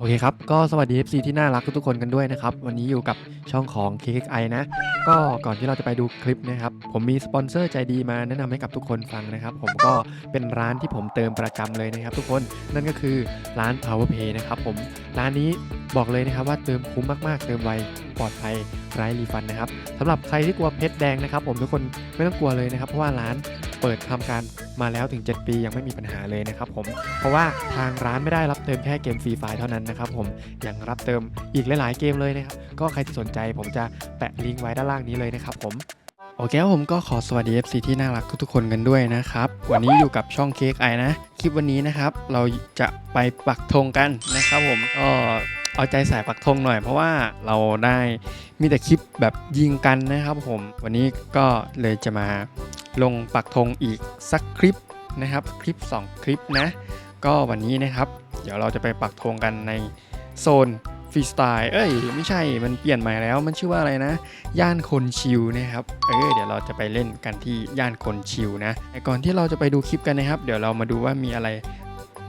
โอเคครับ ก็สวัสดี FC ที่น่ารักทุกคนกันด้วยนะครับ วันนี้อยู่กับช่องของ KXI นะ ก็ก่อนที่เราจะไปดูคลิปนะครับ ผมมีสปอนเซอร์ใจดีมาแนะนำให้กับทุกคนฟังนะครับ ผมก็เป็นร้านที่ผมเติมประจำเลยนะครับ ทุกคนนั่นก็คือร้าน PowerPay นะครับผมร้านนี้บอกเลยนะครับว่าเติมคุ้มมากๆ เติมไวปลอดภัยไร้รีฟันนะครับสำหรับใครที่กลัวเพชรแดงนะครับ ผมทุกคนไม่ต้องกลัวเลยนะครับ เพราะว่าร้าน เปิดทำการมาแล้วถึง 7 ปียังไม่มีปัญหาเลยนะครับผม เพราะว่าทางร้านไม่ได้รับเติมแค่เกมฟรีไฟล์เท่านั้นนะครับผมยังรับเติมอีกหลายๆเกมเลยนะครับก็ใครที่สนใจผมจะแปะลิงก์ไว้ด้านล่างนี้เลยนะครับผมโอเคผมก็ขอสวัสดี FC ที่น่ารักทุกๆคนกันด้วยนะครับ วันนี้อยู่กับช่องเค้กไอนะ คลิปวันนี้นะครับเราจะไปปักธงกันนะครับผมก็เอาใจใส่ปักธงหน่อยเพราะว่าเราได้มีแต่คลิปแบบยิงกันนะครับผม วันนี้ก็เลยจะมา ลงปักธงอีกสักคลิปนะครับ คลิป 2 คลิปนะ ก็วันนี้นะครับ เดี๋ยวเราจะไปปักธงกันในโซนฟรีสไตล์ เอ้ย ไม่ใช่ มันเปลี่ยนใหม่แล้ว มันชื่อว่าอะไรนะ ย่านคนชิลนะครับ เออเดี๋ยวเราจะไปเล่นกันที่ย่านคนชิลนะแต่ก่อนที่เราจะไปดูคลิปกันนะครับ เดี๋ยวเรามาดูว่ามีอะไร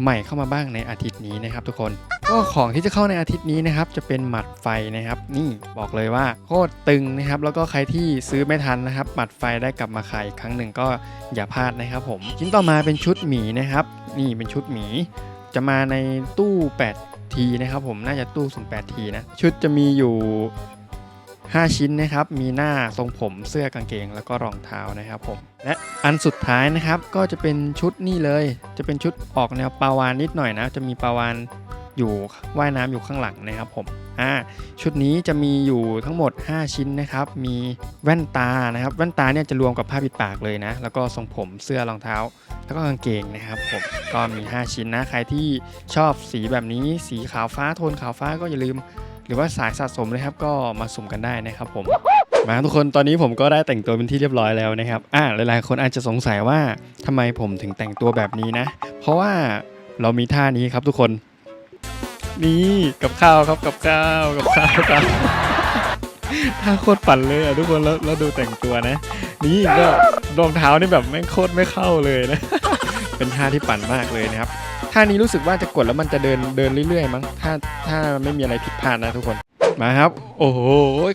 ใหม่เข้ามาบ้างในอาทิตย์นี้นะครับทุกคนก็ของที่จะเข้าในอาทิตย์นี้นะครับจะเป็นหมัดไฟนะครับ นี่บอกเลยว่าโคตรตึงนะครับ แล้วก็ใครที่ซื้อไม่ทันนะครับ หมัดไฟได้กลับมาขายอีกครั้งหนึ่งก็อย่าพลาดนะครับผมชิ้นต่อมาเป็นชุดหมีนะครับ นี่เป็นชุดหมี จะมาในตู้8ทีนะครับผมน่าจะตู้08ทีนะชุดจะมีอยู่ 5 ชิ้นนะครับ มีหน้าทรงผมเสื้อกางเกง แล้วก็รองเท้านะครับผม และอันสุดท้ายนะครับก็จะเป็นชุดนี่เลย จะเป็นชุดออกแนวปาวานนิดหน่อยนะ จะมีปาวานอยู่ว่ายน้ำอยู่ข้างหลังนะครับผม อ่า ชุดนี้จะมีอยู่ทั้งหมด 5 ชิ้นนะครับ มีแว่นตานะครับ แว่นตาเนี่ยจะรวมกับผ้าปิดปากเลยนะ แล้วก็ทรงผม เสื้อ รองเท้า แล้วก็กางเกงนะครับผม ก็มี 5 ชิ้นนะ ใครที่ชอบสีแบบนี้ สีขาวฟ้า โทนขาวฟ้าก็อย่าลืม รือว่าสายสะสมเลยครับก็มาสุ่มกันได้นะครับผมมาทุกคนตอนนี้ผมก็ได้แต่งตัวเป็นที่เรียบร้อยแล้วนะครับอ่าหลายๆ คนอาจจะสงสัยว่าทำไมผมถึงแต่งตัวแบบนี้นะ เพราะว่าเรามีท่านี้ครับทุกคนนี่กับข้าวครับกับข้าวกับข้าวครับท่าโคตรปั่นเลยอะทุกคนแล้วแล้วดูแต่งตัวนะ นี่ก็รองเท้านี่แบบแม่งโคตรไม่เข้าเลยนะ เป็นท่าที่ปั่นมากเลยนะครับ ท่านี้รู้สึกว่าจะกดแล้วมันจะเดินเดินเรื่อยๆ มั้ง ถ้าถ้าไม่มีอะไรผิดพลาดนะทุกคน มาครับ โอ้โห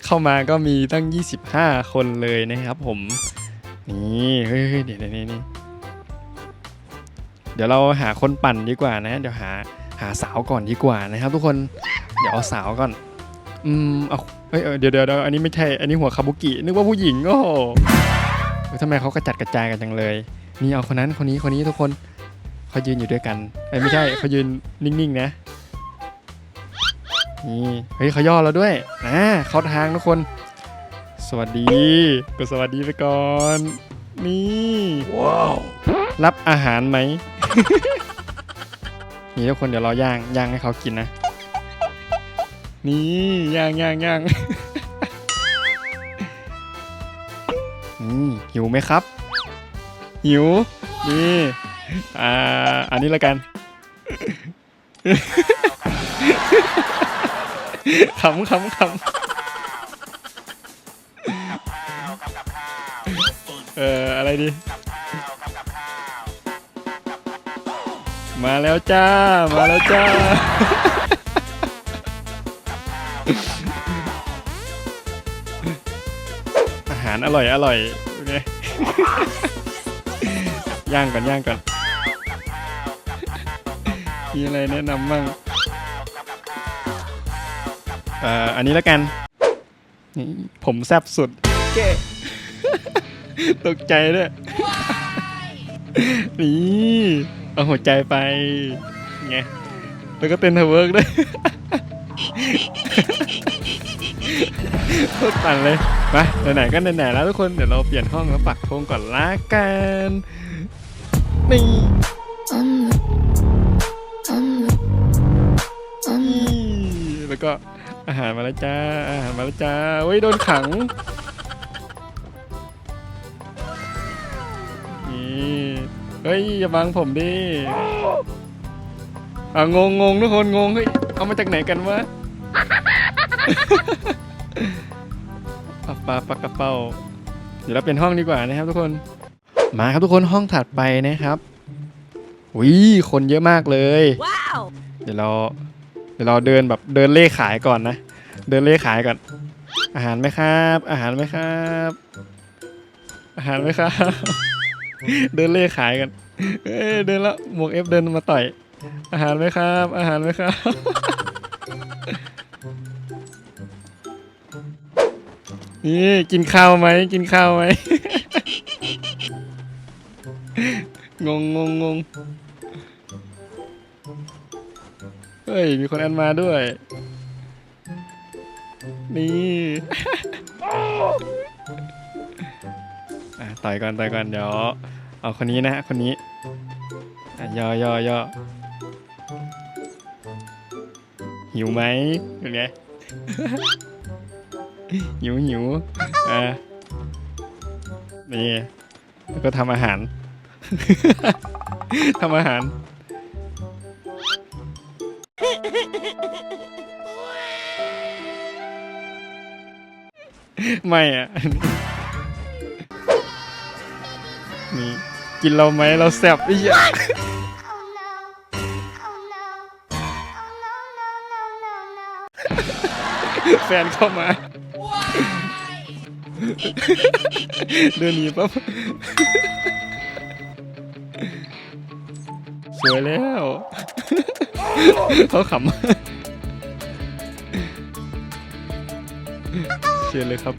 เข้ามาก็มีตั้ง 25 คนเลยนะครับผม นี่ เฮ้ยเดี๋ยวเดี๋ยวนี่นี่เดี๋ยวเราหาคนปั่นดีกว่านะ เดี๋ยวหาหาสาวก่อนดีกว่านะครับ ทุกคน เดี๋ยวเอาสาวก่อน อืม เอาเฮ้ยเดี๋ยวเดี๋ยวเดี๋ยวอันนี้ไม่ใช่ อันนี้หัวคาบุกิ นึกว่าผู้หญิงโอ้โหทำไมเขากระจัดกระจายกันจังเลย นี่เอาคนนั้นคนนี้คนนี้ทุกคน เขายืนอยู่ด้วยกันเอ้ยไม่ใช่เขายืนนิ่งๆนะนี่เฮ้ยเขาย่อเราด้วยนะเข้าทางทุกคน สวัสดีก็สวัสดีไปก่อน นี่ว้าวรับอาหารไหมนี่ทุกคนเดี๋ยวเราย่างย่างให้เขากินนะ นี่ย่างย่างย่างนี่หิวไหมครับ หิว นี่ อ่า อันนี้ละกันขำขำขำเอออะไรดี มาแล้วจ้า มาแล้วจ้า อาหารอร่อยอร่อย ย่างก่อนย่างก่อน มีอะไรแนะนำบ้างเอ่ออันนี้แล้วกัน นี่ผมแซบสุดเก้ตกใจด้วยนี่เอาหัวใจไปไงแล้วก็เต้นเทอร์เวิร์กด้วยโคตรปั่นเลยไปไหนๆก็ไหนๆแล้วทุกคนเดี๋ยวเราเปลี่ยนห้องแล้วปักธงก่อนละกันนี่ แล้วก็อาหารมาแล้วจ้า อาหารมาแล้วจ้าเว้ยโดนขัง นี่เฮ้ยอย่าบังผมดิอะงงงงทุกคนงงเฮ้ยเอามาจากไหนกันวะปะปาปากกระเป๋าเดี๋ยวเราเปลี่ยนห้องดีกว่านะครับทุกคน มาครับทุกคนห้องถัดไปนะครับอุ้ยคนเยอะมากเลย Wow! เดี๋ยวเรา เดี๋ยวเราเดินแบบเดินเล่ขายก่อนนะ เดินเล่ขายก่อน อาหารไหมครับ อาหารไหมครับ อาหารไหมครับ เดินเล่ขายกันเอ้ยเดินแล้วหมวกเอฟเดินมาต่อย อาหารไหมครับ อาหารไหมครับ นี่กินข้าวไหมกินข้าวไหม งงงงง มีคนแอนมาด้วย นี่ อะต่อยก่อนต่อยก่อนเดี๋ยวเอาคนนี้นะฮะคนนี้อะย่อย่อย่อหิวไหมเป็นไง หิวหิวอะนี่แล้วก็ทำอาหาร ทำอาหาร ไม่อะ นี่ กินเราไหมเราแซบไอ้เหี้ย แฟนเข้ามา เดินหนีปั๊บ สวยแล้ว เขาขำเชิญเลยครับ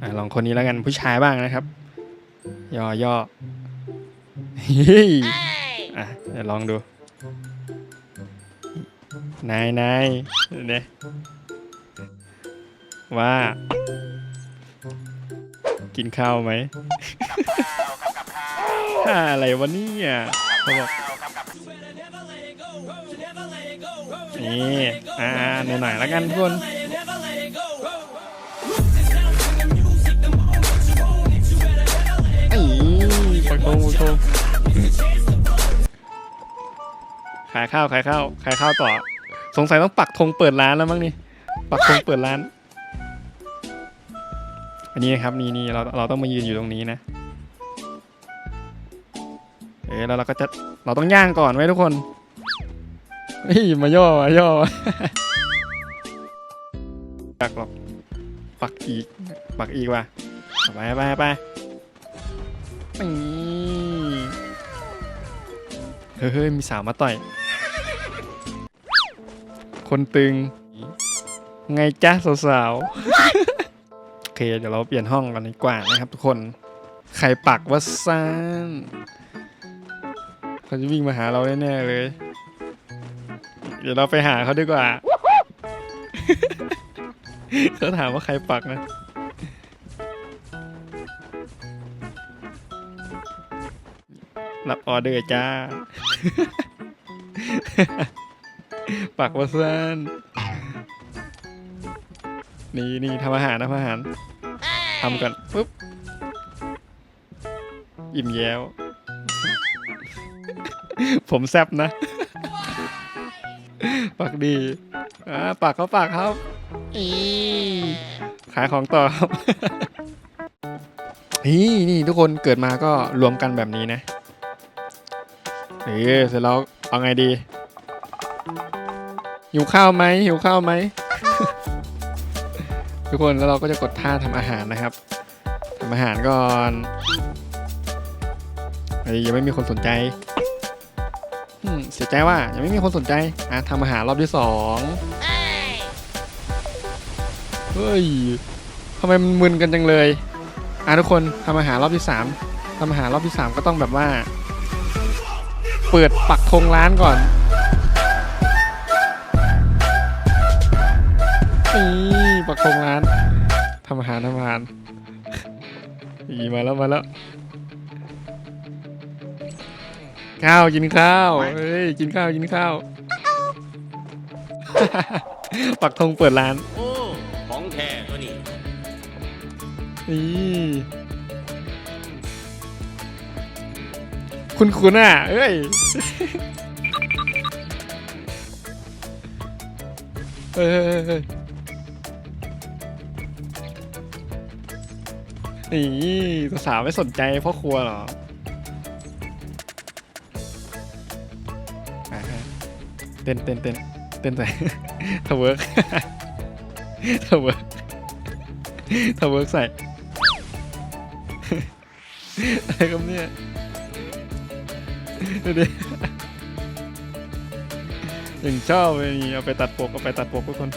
อลองคนนี้แล้วกันผู้ชายบ้างนะครับ ย่อย่อเฮ้ยอะเดี๋ยวลองดู นายนายเนี่ยว่า กินข้าวไหม อะไรวะเนี่ยเขาบอก นี่อ่าหน่อยๆแล้วกันทุกคนไอ้ปักธงปักธงขายข้าวขายข้าวขายข้าวต่อ สงสัยต้องปักธงเปิดร้านแล้วมั้งนี่ ปักธงเปิดร้าน อันนี้นะครับนี่นี่เราเราต้องมายืนอยู่ตรงนี้นะ เอ๊แล้วเราก็จะเราต้องย่างก่อนไว้ทุกคน เฮ้ยมาย่อมาย่อปักหรอกปักอีก ปักอีกว่ะไปไปไปนี่เฮ้ยเฮ้ยมีสาวมาต่อย คนตึง ไงจ้าสาวๆ โอเค เดี๋ยวเราเปลี่ยนห้องกันดีกว่านะครับทุกคน ใครปักว่าซ่านเขาจะวิ่งมาหาเราแน่ๆเลย ดี๋ยวเราไปหาเขาดีกว่า เขาถามว่าใครปักนะ รับออเดอร์จ้า ปักว่าซ่านนี่นี่ทำอาหารทำอาหาร ทำก่อนปุ๊บ อิ่มแย้ว ผมแซบนะ ปักดีอ่าปักเขาปักครับอีขายของต่อครับนี่นี่ทุกคนเกิดมาก็รวมกันแบบนี้นะเออเสร็จแล้วเอาไงดีหิวข้าวไหมหิวข้าวไหมทุกคนแล้วเราก็จะกดท่าทำอาหารนะครับทำอาหารก่อนเฮ้ยยังไม่มีคนสนใจ อืมเสียใจว่ายังไม่มีคนสนใจ อะทำอาหารรอบที่สองเฮ้ยทำไมมันมึนกันจังเลย อะทุกคนทำอาหารรอบที่สามทำอาหารรอบที่สามก็ต้องแบบว่า เปิดปักธงร้านก่อนนี่ปักธงร้านทำอาหารทำอาหารอีมาแล้วมาแล้ว ข้าวกินข้าวเฮ้ยกินข้าวกินข้าว ปักธงเปิดร้าน โอ้ ของแท้ตัวนี้ นี่คุณคุณอะ เอ้ยเฮ้ยเฮ้ยเฮ้ยเฮ้ยนี่สาวๆไม่สนใจพ่อครัวเหรอ ต้นเต้นเต้นเต้นใส่ทเวิร์กทเวิร์กทเวิร์กใส่อะไรครับเนี่ยดูดิยังชอบเลยนี่เอาไปตัดปกเอาไปตัดปกทุกคน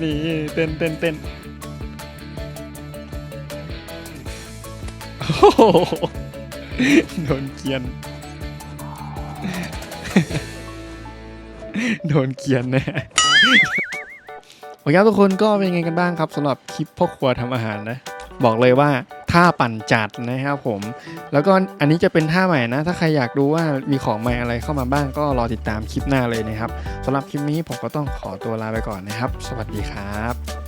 นี่เต้นเต้นเต้นโอ้ โดนเกียน โดนเกียนแน่โอเคครับทุกคนก็เป็นไงกันบ้างครับสำหรับคลิปพ่อครัวทำอาหารนะ บอกเลยว่าท่าปั่นจัดนะครับผม แล้วก็อันนี้จะเป็นท่าใหม่นะ ถ้าใครอยากดูว่ามีของใหม่อะไรเข้ามาบ้างก็รอติดตามคลิปหน้าเลยนะครับสำหรับคลิปนี้ผมก็ต้องขอตัวลาไปก่อนนะครับ สวัสดีครับ